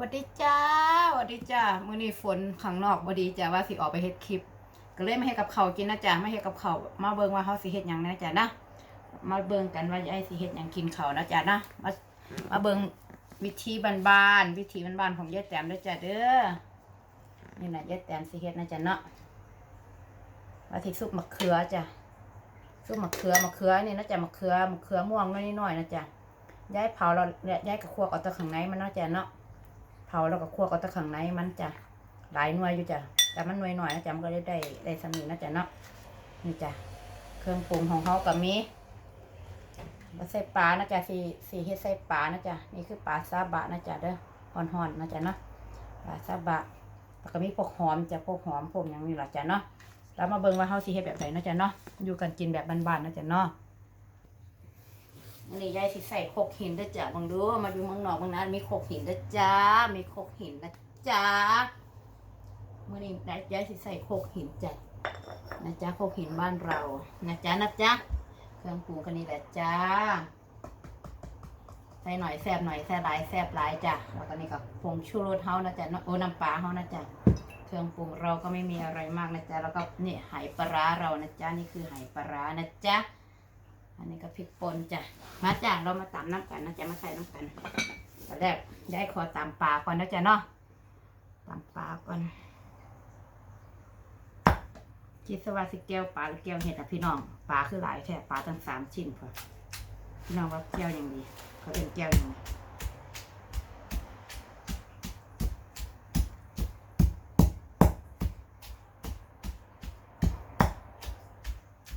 วัสดีจ้าวัสดีจ้ามื้อนี้ฝนข้างนอกบ่ดีจ้าว่าสิออกไปเฮ็ดคลิป ก็เลยมาเฮ็ดกับเขากินนะจ้ามาเฮ็ดกับเขามาเบิ่งว่าเฮาสิเฮ็ดหยังนะจ้านะ มาเบิ่งกันว่ายายสิเฮ็ดหยังกินเขานะจ้านะ มามาเบิ่งวิธีบ้านๆวิธีบ้านๆของยายแต้มเด้อจ้าเด้อ นี่น่ะยายแต้มสิเฮ็ดนะจ้าเนาะว่าสิซุปมะเขือจ้ะซุปมะเขือมะเขือนี่นะจ้ะมะเขือมะเขือม่วงน้อยๆนะจ้ะยายเผาเราเนี่ยยายก็คั่วเอาตะข้างในมันเนาะจ้ะเนาะ เผาแล้วก็คั่วกับตะข้างในมันจ้ะหลายหน่วยอยู่จ้ะแต่มันหน่วยหน่อยนะจ๊ะมันก็ได้ได้ได้สมีนะจ๊ะเนาะนี่จ้ะเครื่องปรุงของเขาก็มีมาใส่ปลานะจ๊ะสีสีเฮ็ดใส่ปลานะจ๊ะนี่คือปลาซาบะนะจ๊ะเด้อห่อนๆนะจ๊ะเนาะปลาซาบะแล้วก็มีพวกหอมจ้ะพวกหอมพวกอย่างนี้หล่ะจ้ะเนาะแล้วมาเบิ่งว่าเฮาสิเฮ็ดแบบไหนนะจ๊ะเนาะอยู่กันกินแบบบ้านๆนะจ๊ะเนาะ อันนี้ยายสิใส่โคกหินเด้อจ้ะบังดูมาดูเมืองนอกเมืองนั้นมีโคกหินเด้อจ้ามีโคกหินนะจ้ามื่อนี้ยายสิใส่โคกหินจ้ะนะจ้าโคกหินบ้านเรานะจ้านะจ้าเครื่องปรุงกันนี่แหละจ้าใส่หน่อยแซบหน่อยแซ่บหลายแซ่บหลายจ้ะแล้วก็นี่ก็ผงชูรสเฮานะจ้ะโอ้น้ำปลาเฮานะจ้ะเครื่องปรุงเราก็ไม่มีอะไรมากนะจ๊ะแล้วก็นี่ไหปลาร้าเรานะจ๊ะนี่คือไหปลาร้านะจ๊ะ อันนี้ก็พริกป่นจ้ะ มาจ้ะเรามาตำน้ำกันนะจ๊ะมาใส่น้ำกันตอนแรกยายขอตำปลาก่อนนะจ๊ะเนาะตำปลาก่อนคิดสวัสดิแก้วปลาหรือแก้วเห็ดอะพี่น้องปลาคือหลายแท่ปลาตั้งสามชิ้นพอพี่น้องว่าแก้วอย่างดีเขาเป็นแก้วอย่างไร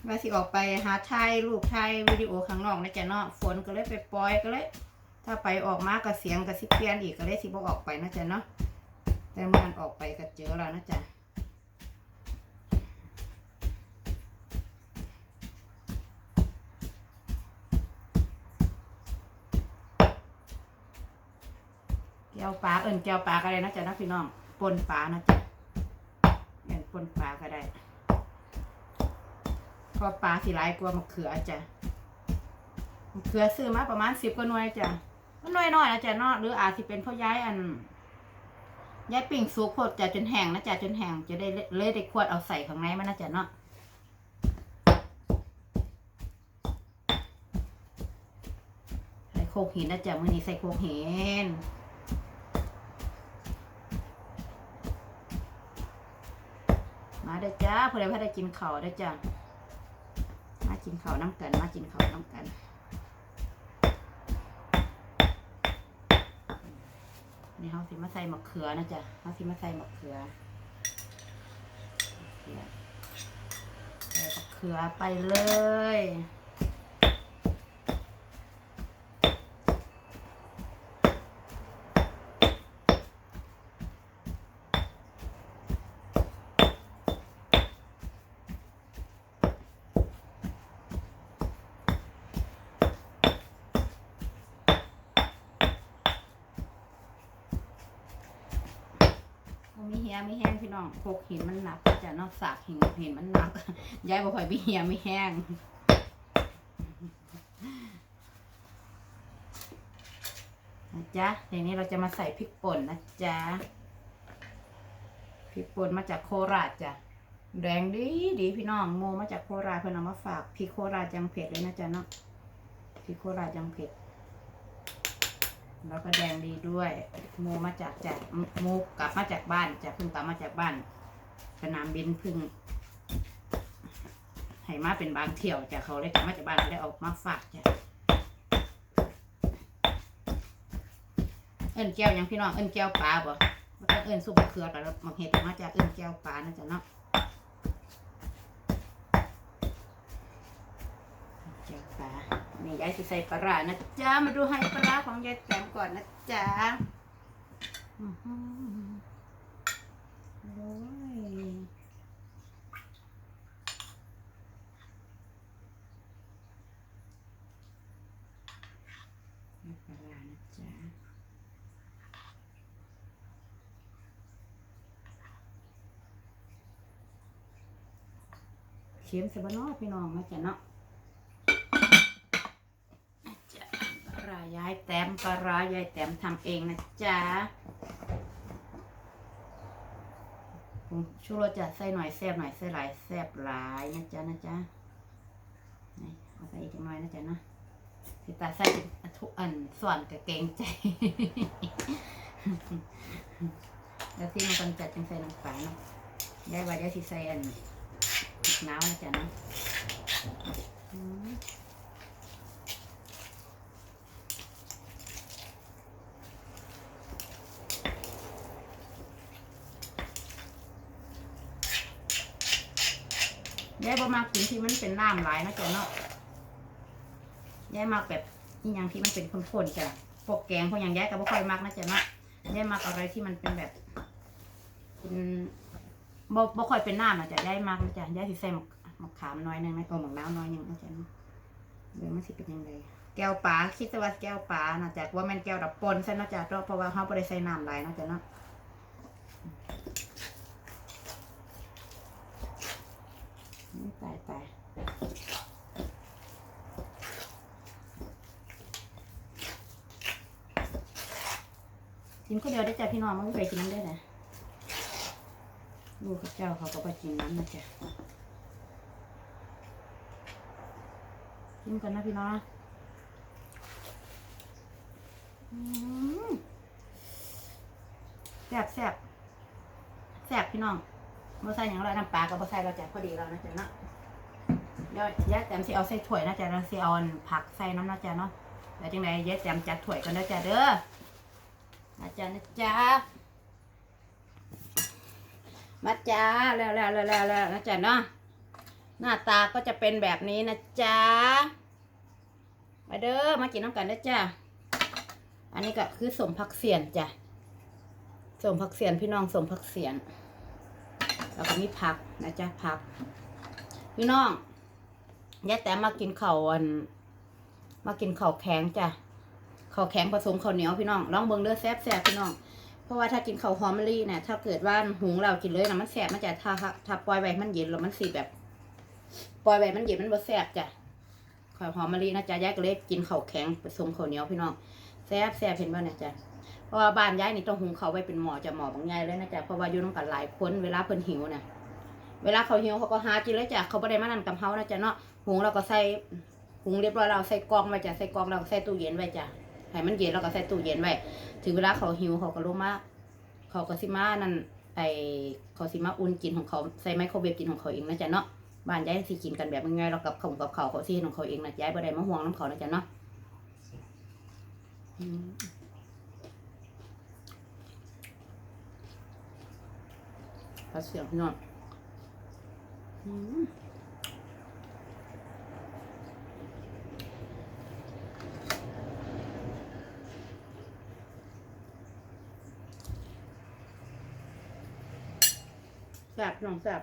ว่าสิออกไปหาไทยลูกไทยวิดีโอข้างนอกนะจ๊ะเนาะฝนก็เลยไปปล่อยก็เลย ถ้าไปออกมาก็เสียงก็สิเปลี่ยนอีกก็เลยสิบอกออกไปนะจ๊ะเนาะแต่มันออกไปก็เจอแล้วนะจ๊ะแก้วปลาเอิญแก้วปลาก็ได้นะจ๊ะนะพี่น้องปนปลานะจ๊ะเอิญปนปลาก็ได้ พอปลาสิหลายกว่ามะเขือจ้ะมะเขือซื้อมาประมาณสิบกว่าหน่วยจ้ะมันน้อยๆนะจ๊ะเนาะหรืออาจจะเป็นเพราะย้ายอันย้ายปิ่งสุกโพดจะจนแห้งนะจ๊ะจนแห้งจะได้เลยได้ขวดเอาใส่ข้างในมันนะจ๊ะเนาะใส่โคกหินนะจ๊ะมื้อนี้ใส่โคกหินมาเด้จ้าเพื่อนเพื่อได้กินข้าวเด้จ้า กินข้าวน้ำกัน มากินข้าวน้ำกันนี่เขาสิมาใส่มะเขือนะจ๊ะเขาสิมาใส่มะเขือใส่มะเขือไปเลย มีเหียมีแห้งพี่น้องโคกหินมันหนักจะนอกสากหินหินมันหนักยายบอกค่อยมีเหียไมีแห้งนะจ๊ะทีนี้เราจะมาใส่พริกป่นนะจ๊ะพริกป่นมาจากโคราชจ้ะแดงดีดีพี่น้องโมมาจากโคราชเพิ่อนเอามาฝากพริกโคราชยังเผ็ดเลยนะจ๊ะเนาะพริกโคราชยังเผ็ด แล้วก็แดงดีด้วยโมมาจากจากโมกลับมาจากบ้านจากพิ่งกลับมาจากบ้าน สนามบินพิ่งให้มาเป็นบางเที่ยวจากเขาเลยกลับมาจากบ้านเขาได้ออกมาฝากจ้ะเอิ้นแก้วยังพี่น้องเอิ้นแก้วปลาบ่เอิ้นซุปมะเขือแต่เรามาเห็ดมาจากเอิ้นแก้วปลานะจ๊ะเนาะแก้วปลา นี่ยายจะใส่ปลาร้านะจ๊ะ มาดูให้ปลาของยายแต้มก่อนนะจ๊ะอื้อหือโอ้ยให้ปลาร้าจ๊ะเค็มสบนอพี่น้องนะจ๊ะเนาะ จะปลาร้าย้าย แต้มปลาร้ายายแต้มทำเองนะจ๊ะชูรสจะใส่หน่อยแซ่บหน่อยใส่หลายแซ่บหลายนะจ๊ะนะจ๊ะนี่เอาใส่อีกหน่อยนะจ๊ะนะสิตาใส่ทุกอันส่วนกับเกงใจ แล้วที่มันกันจัดจังใส่น้ำปลาเนาะได้ว่าเดี๋ยวสิใส่อันน้ำนะจ๊ะนะ ยายบ่มักกินที่มันเป็นน้ำหลายนะจ๊ะเนาะยายมักแบบนี่ยังที่มันเป็นข้นๆจ้ะพวกแกงพวกอย่างยายก็บ่ค่อยมักนะจ๊ะเนาะยายมักอะไรที่มันเป็นแบบเป็นบ่บ่ค่อยเป็นน้ำนะจ๊ะยายมักนะจ๊ะยายสิใส่หมกมะขามน้อยหนึงนะโอ้หมกน้ำน้อยหนึงนะจ๊ะเนาะเดี๋ยวมันสิเป็นยังไงแก้วปลาคิดว่าแก้วปลานะจ๊ะว่าแม่นแก้วดับปนซะนะจ๊ะเพราะว่าเฮาบ่ได้ใส่น้ำหลายนะจ๊ะเนาะ ไม่ตายตายกินคนเดียวได้จ้ะพี่น้องมันไม่ไปกินน้ำได้นะลูกกับเจ้าเขาก็ไปกินน้ำนะจ๊ะกินกันนะพี่น้องแซ่บแซ่บแซ่บพี่น้องบ่ใส่หยังไรน้ำปลาก็บ่ใส่เราจะพอดีแล้วนะจ๊ะเนาะ เดี๋ยวยายแต้มสิเอาใส่ถ้วยนะจ๊ะแล้วสิเอาอันผักใส่น้ำนะจ๊ะเนาะแล้วจังไดยายแต้มจัดถ้วยกันนะจ๊ะเด้อนะจ๊ะนะจ๊ะมาจ้าแล้วแล้วแล้วแล้วแล้วนะจ๊ะเนาะหน้าตาก็จะเป็นแบบนี้นะจ๊ะมาเด้อมากินน้ำกันนะจ๊ะอันนี้ก็คือสมผักเสียนจ้ะสมผักเสียนพี่น้องสมผักเสียนแล้วก็มีผักนะจ๊ะผัก พี่น้อง ยายแต่มากินข้าวอัน มากินข้าวแข็งจ้ะข้าวแข็งผสมข้าวเหนียวพี่น้องลองเบิงเด้อดแซ่บแซ่บพี่น้อง เพราะว่าถ้ากินข้าวหอมมะลิเนี่ยถ้าเกิดว่าหุงเรากินเลยนะมันแซ่บมันจะถ้าถ้าปล่อยไว้มันเย็นแล้วมันสีแบบ ปล่อยไว้มันเย็นมันบ่แซ่บจ้ะข้าวหอมมะลินะจ๊ะยายก็เลยกินข้าวแข็งผสมข้าวเหนียวพี่น้องแซ่บแซ่บเห็นบ่เนี่ยจ้ะเพราะว่าบ้านย้ายนี่ต้องหุงเขาวไว้เป็นหมอจะหมอบางใหญ่เลยนะจ๊ะเพราะว่าอยู่น้องกันหลายคนเวลาเพิ่นหิวนะเวลาเขาหิวเขาก็หากินเลยจ้ะเขาไม่ได้มานั่นกับเฮานะจ๊ะเนาะหุงเราก็ใส่หุงเรียบร้อยเราใส่กล่องไว้จ้ะใส่กล่องเราก็ใส่ตู้เย็นไว้จ้ะให้มันเย็นเราก็ใส่ตู้เย็นไว้ถึงเวลาเขาหิวเขาก็ลงมาเขาก็สิมานั่นไอเขาสิมาอุ่นกินของเขาใส่ไมโครเวฟกินของเขาเองนะจ๊ะเนาะบ้านย้ายสิกินกันแบบง่ายๆเรากับเขากับเขาเขาสิของเขาเองนะย้ายบ่ได้มาห่วงน้ำเขานะจ๊ะเนาะอืมปลาเสียงพี่น้อง แซ่บน้องแซ่บ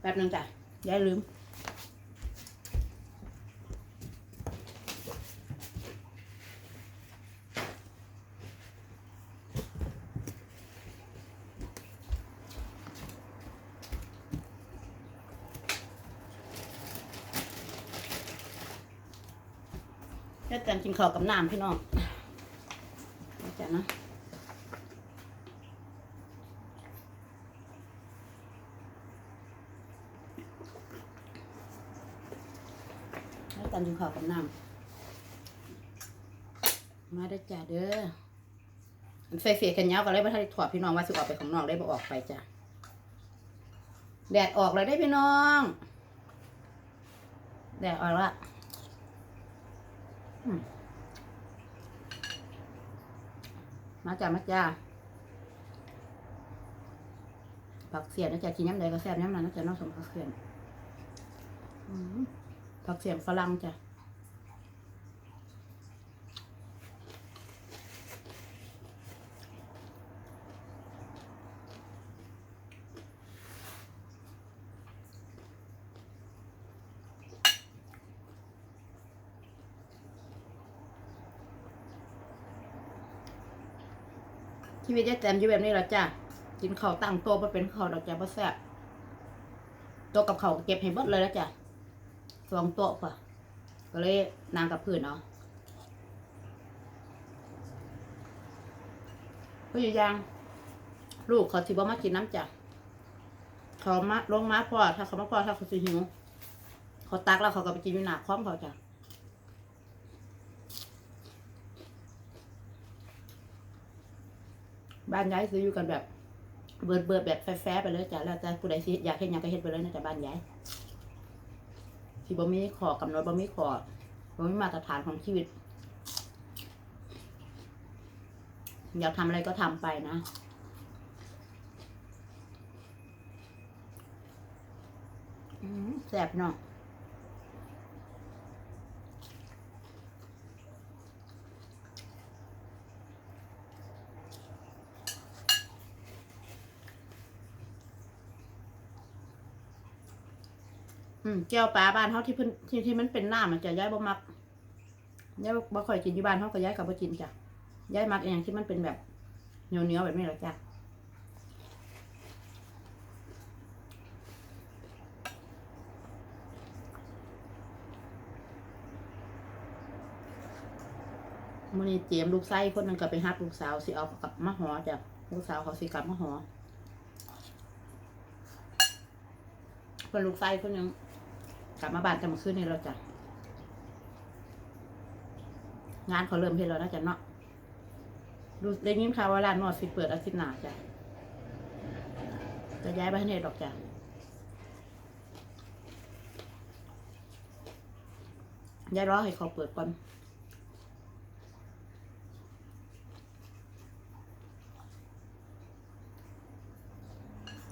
แป๊บหนึงจ้ะอย่าลืมแค่แต่กินข้าวกับน้ำพี่น้องจ้ะนะ แค่แต่กินข้าวกับน้ำมาได้จ้ะเด้ออันเสียกันยาวก็เลยว่าถ้าได้ถอดพี่น้องว่าสิออกไปของน้อกได้บ่ออกไปจ้ะแดดออกเลยได้พี่น้อง แดดออกและมาจ้ามาจ้าผักเสียนะจ๊ะกินย้ำใดก็แซ่บย้ำนั้นนะจ๊ะน้องสมผักเสียนอืม ผักเสียนฝรั่งจ้ะชีวิตยายแต้มอยู่แบบนี้แหละจ้ะกินข้าวตั้งโต๊ะบ่เป็นข้าวดอกจ้ะบ่แซ่บโต๊ะกับข้าวก็เก็บให้เบิดเลยแล้วจ้ะ สองโต๊ะป่ะก็เลยนางกับพื้นเนาะก็อยู่ยังลูกเขาสิบ่มากินน้ำจ้ะเขามาลงมาพ่อถ้าเขามาพ่อถ้าเขาสิหิวเขาตักแล้วเขาก็ไปกินอยู่หนาคอมเขาจ้ะบ้านย้ายซื้ออยู่กันแบบเบิดเบิดแบบแฟร์ๆไปเลยจ้ะแล้วแต่ผู้ใดสิอยากเฮ็ดหยังก็เฮ็ดไปเลยนะจ้ะบ้านย้าย ที่บ่มีขอกำหนดบ่มีขอบ่มีมาตรฐานของชีวิต อยากทำอะไรก็ทำไปนะแสบเนาะ มแก้วปลาบ้านเฮาที่เพิ่นที่ที่มันเป็นน้ำมันจะย้ายบ่มักย้ายบ่ค่อยกินอยู่บ้านเฮาก็ย้ายกับบ่กินจ้ะย้ายมักอหย่างที่มันเป็นแบบเหนียวๆแบบนี้แหละจ้ะมื้อนี้เตรียมลูกไส้คนหนึงก็ไปรับลูกสาวสิเอากลับมาหอจ้ะลูกสาวเขาสิกลับมาหอเพิ่นลูกไส้คนหนึง กลับมาบ้านแต่เมื่อคืนนี้แล้วจ้ะงานเขาเริ่มเฮ็ดแล้วนะจ้ะเนาะดูได้ยินข่าวว่าร้านนวดสิเปิดอาทิตย์หน้าจ้ะจะย้ายไปให้เนดอกจ้ะย้ายรอให้เขาเปิดก่อน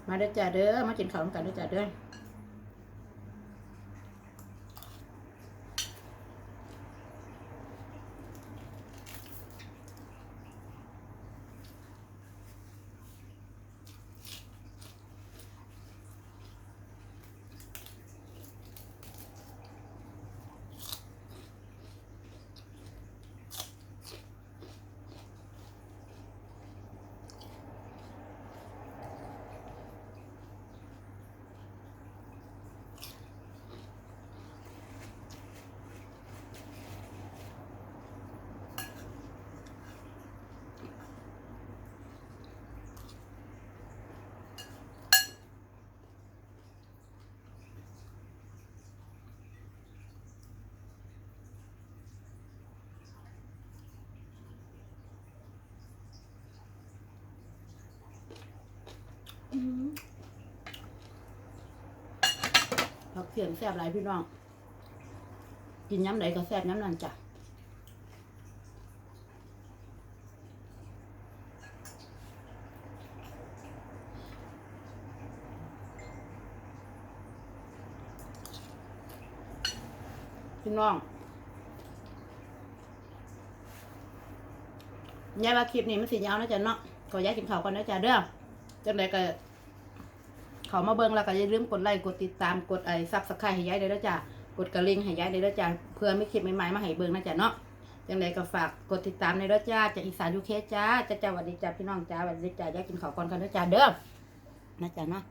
มาเด้อจ้ะเด้อมากินข้าวกันเด้อจ้ะเด้อ ผักเสียงแซ่บหลายพี่น้อง กินย้ำไหนก็แซ่บย้ำนั่นจ้ะพี่น้องยายว่าคลิปนี้มันสิยาวนะจ๊ะเนาะก็ยายกินข้าวก่อนนะจ๊ะเด้อ จังไดก็เขามาเบิ่งแล้วก็อย่าลืมกดไลค์กดติดตามกดไอ้ซับสไครต์ให้ยายได้แล้วจ้ะกดกระลิงให้ยายได้แล้วจ้ะเพื่อไม่คลิปใหม่ๆมาให้เบิ่งนะจ้ะเนาะจังไดก็ฝากกดติดตามในแล้วจ้าจากอีสานยูเคจ้าจ้าจ้าสวัสดีจ้าพี่น้องจ้าสวัสดีจ้ายายกินข้าวก่อนกันนะจ๊ะเด้อนะจ้ะเนาะ